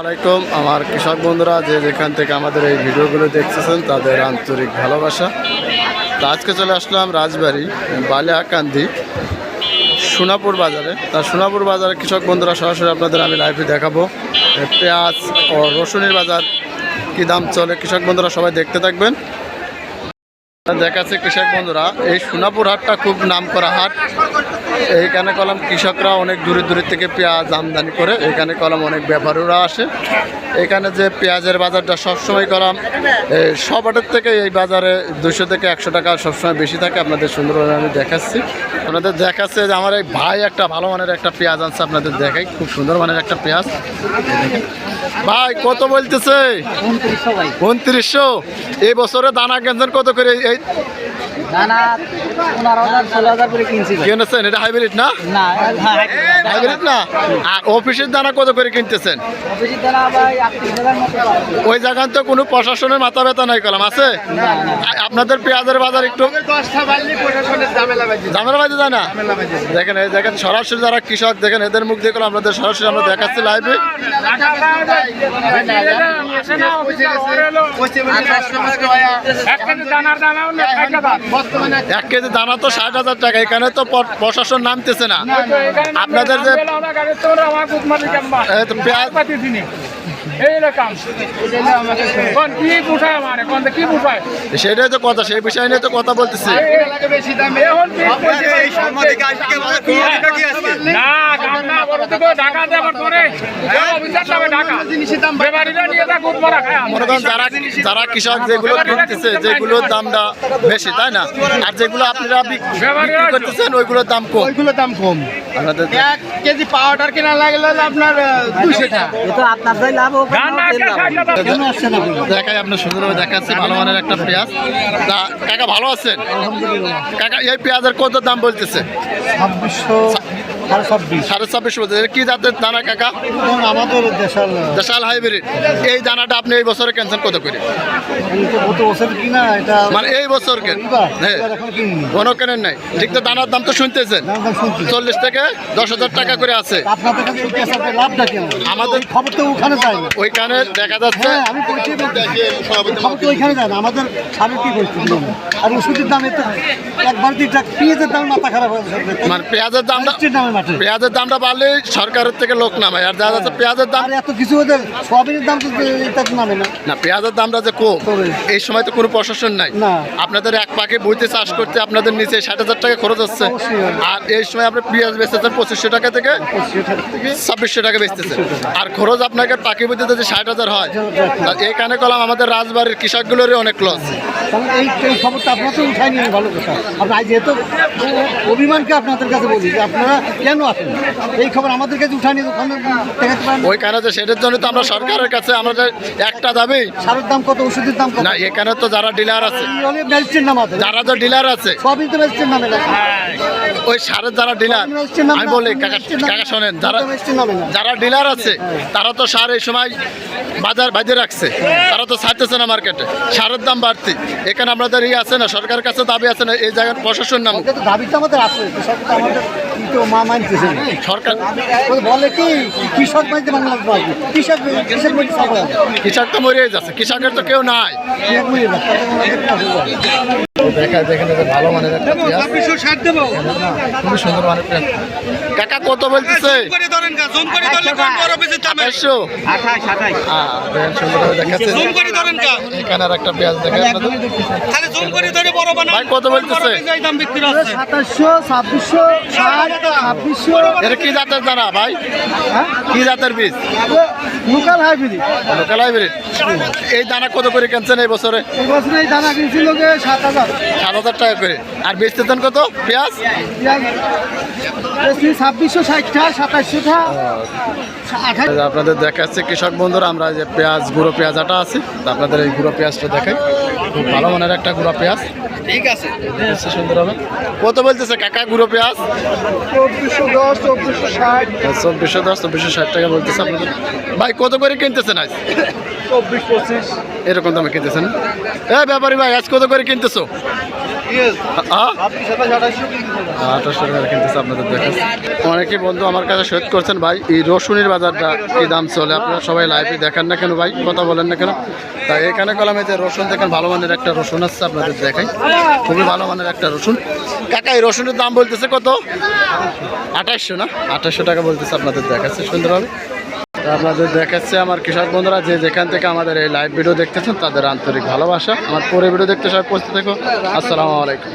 আলাইকুম আমার কৃষক বন্ধুরা, যে যেখান থেকে আমাদের এই ভিডিওগুলো দেখতেছেন, তাদের আন্তরিক ভালোবাসা। তা আজকে চলে আসলাম রাজবাড়ি, বালিয়াকান্দি, সোনাপুর বাজারে। তা সোনাপুর বাজারে কৃষক বন্ধুরা, সরাসরি আপনাদের আমি লাইভে দেখাবো। পেঁয়াজ ও রসুনের বাজার, কী দাম চলে? কৃষক বন্ধুরা সবাই দেখতে থাকবেন। দেখাচ্ছে কৃষক বন্ধুরা, এই সোনাপুর হাটটা খুব নাম করা হাট। এইখানে কলম কৃষকরা অনেক দূরে দূরে থেকে পেঁয়াজ আমদানি করে এখানে কলম অনেক ব্যাপারীরা আসে। এখানে যে পেঁয়াজের বাজারটা সবসময় কলম সব হাটের থেকে এই বাজারে দুশো থেকে একশো টাকা সবসময় বেশি থাকে। আপনাদের সুন্দরভাবে আমি দেখাচ্ছি। আপনাদের দেখাচ্ছে যে আমার এই ভাই একটা ভালো মানের একটা পেঁয়াজ আনছে, আপনাদের দেখাই। খুব সুন্দর মানের একটা পেঁয়াজ। ভাই কত বলতেছে? উনত্রিশশো এই বছরে দানা কেনছেন কত করে? এই দানা কিনেছেন এটা হাইব্রিড না? না হ্যাঁ, হাইব্রিড। না? আর অফিসের দানা কত করে কিনতেছেন? অফিসের দানা ভাই আটত্রিশ হাজার মতো পাবো। ওই জায়গায় তো কোনো প্রশাসনের মাথা ব্যথা নাই কলাম আছে? আপনাদের পেঁয়াজের বাজার একটু ঝামেলা বাজে। যায় না? দেখেন এই দেখেন সরাসরি যারা কৃষক দেখেন এদের মুখ দিয়ে আপনাদের সরাসরি আমরা দেখাচ্ছি লাইভে এক কেজি দানা তো ষাট হাজার টাকা এখানে তো প্রশাসন নামতেছে না। আপনাদের যে এই তো পেঁয়াজ সেটাই তো কথা সেই বিষয় নিয়ে তো কথা বলতেছি। মনে করেন যারা যারা কৃষক যেগুলো কিনতেছে যেগুলোর দামটা বেশি তাই না? আর যেগুলো আপনারা বিক্রি করতেছেন ওইগুলোর দাম কম। ওইগুলো দাম কম। আপনাদের এক কেজি পাউডার কেনা লাগলে আপনার দুশো? দেখাই আপনার সুন্দরভাবে দেখাচ্ছি ভালো মানের একটা পেঁয়াজ। তা কাকা ভালো আছেন? কাকা এই পেঁয়াজের কত দাম বলতেছে? ছাব্বিশশো সাড়ে ছাব্বিশ। সাড়ে কি জাতের দানা কাকা? আমাদের দেশাল। হাইব্রিড। এই দানাটা আপনি এই বছরে ক্যান্সেল কত করে? মানে এই বছর কেন? হ্যাঁ। কিনিনি। কোনো কেনেন নাই। ঠিক তো দানার দাম তো শুনতেছেন। দাম দাম চল্লিশ থেকে দশ হাজার টাকা করে আছে। আমাদের খবর তো ওখানে যায় ওইখানে দেখা যাচ্ছে। হ্যাঁ বলছি আমাদের কি করছি আর ওষুধের দাম এত একবার দিটা পেঁয়াজের দাম মাথা খারাপ হয়ে মানে পেঁয়াজের মিষ্টির দামে মাঠে? পেঁয়াজের দামটা বাড়লে সরকারের থেকে লোক নামায়। আর দেখা যাচ্ছে পেঁয়াজের দাম এত কিছু ওদের সয়াবিনের দাম তো নামে না। না পেঁয়াজের দামটা যে কম এই সময় তো কোনো প্রশাসন নাই। আপনাদের এক পাকে বইতে চাষ করতে আপনাদের নিচে ষাট হাজার টাকা খরচ হচ্ছে। আর এই সময় আপনি পেঁয়াজ বেচতেছেন পঁচিশশো টাকা থেকে ছাব্বিশশো টাকা বেচতেছেন। আর খরচ আপনাকে পাখি বইতে যদি ষাট হাজার হয় আর এইখানে কলাম আমাদের রাজবাড়ির কৃষকগুলোরই অনেক লস এই এই খবরটা আপনার তো উঠাই নিয়ে ভালো কথা। আপনার যেহেতু অভিমানকে আপনাদের কাছে বলি যে আপনারা কেন আসেন? এই খবর আমাদের কাছে উঠানি নিয়ে ওখানে দেখাতে ওইখানে যে সেটার জন্য তো আমরা সরকারের কাছে আমাদের একটা দাবি। সারের দাম কত ওষুধের দাম কত? না এখানে তো যারা ডিলার আছে যারা যে ডিলার আছে সবই তো ম্যাজিস্ট্রেট নামে না ওই সারের যারা ডিলার আমি বলি কাকা কাকা শোনেন যারা যারা ডিলার আছে তারা তো সার এই সময় বাজার বাজে রাখছে। তারা তো ছাড়তেছে না মার্কেটে। সারের দাম বাড়তি। এখানে আমাদের ইয়ে আছে না সরকারের কাছে দাবি আছে না এই জায়গার প্রশাসন নাম দাবি তো আমাদের আছে কৃষক সরকার বলে কি। কৃষক তো মরে যাচ্ছে কৃষকের তো কেউ নাই। দেখা দেখেন ভালো মানের একটা খুবই সুন্দর মানের কাকা কত বলতেছে? হ্যাঁ সুন্দরভাবে দেখাচ্ছে। এখানে আর একটা পেঁয়াজ দেখেন আপনাদের। ভাই কত বলতেছে? সাতাশশো ছাব্বিশশো ছাব্বিশশো। এটা কি জাতের দানা ভাই? কি জাতের বীজ? Local hybrid. Local hybrid. এই দানা কত করে কিনছেন এই বছরে? এই বছর এই দানা সাত হাজার। সাত হাজার টাকা করে। আর বেচতেছেন কত? পেঁয়াজ? ছাব্বিশশো ষাটটা সাতাশশোটা। আপনাদের দেখাচ্ছে কৃষক বন্ধুরা আমরা যে পেঁয়াজ গুঁড়ো পেঁয়াজ আটা আছে। আপনাদের এই গুঁড়ো পেঁয়াজটা দেখাই। খুব ভালো মনের একটা গুঁড়ো পেঁয়াজ। ঠিক আছে। সুন্দর হবে। কত বলতেছে কাকা গুঁড়ো পেঁয়াজ? চব্বিশশো দশ চব্বিশশো ষাট। চব্বিশশো দশ চব্বিশশো ষাট টাকা বলতেছে আপনাদের। ভাই কত করে কিনতেছেন আজ? চব্বিশ পঁচিশ। এরকম দামে কিনতেছেন? এ ব্যাপারী ভাই আজ কত করে কিনতেছো? টাকা কিনতেছে আপনাদের অনেকে বন্ধু আমার কাছে শোধ করছেন, ভাই, এই রসুনের বাজারটা কি দাম চলে? আপনারা সবাই লাইভে দেখেন না কেন, ভাই? কথা বলেন না কেন? তাই এখানে কলামে যে রসুন, দেখেন, ভালো মানের একটা রসুন আসছে আপনাদের দেখাই। খুবই ভালো মানের একটা রসুন। কাকা, এই রসুনের দাম বলতেছে কত? আঠাশশো না? আঠাশশো টাকা বলতেছে আপনাদের দেখাচ্ছে, সুন্দরভাবে। তো আপনাদের দেখাচ্ছে আমার কৃষক বন্ধুরা, যে যেখান থেকে আমাদের এই লাইভ ভিডিও দেখতেছেন, তাদের আন্তরিক ভালোবাসা। আমার পরে ভিডিও দেখতে সবাই পৌঁছতে থাকো। আসসালামু আলাইকুম।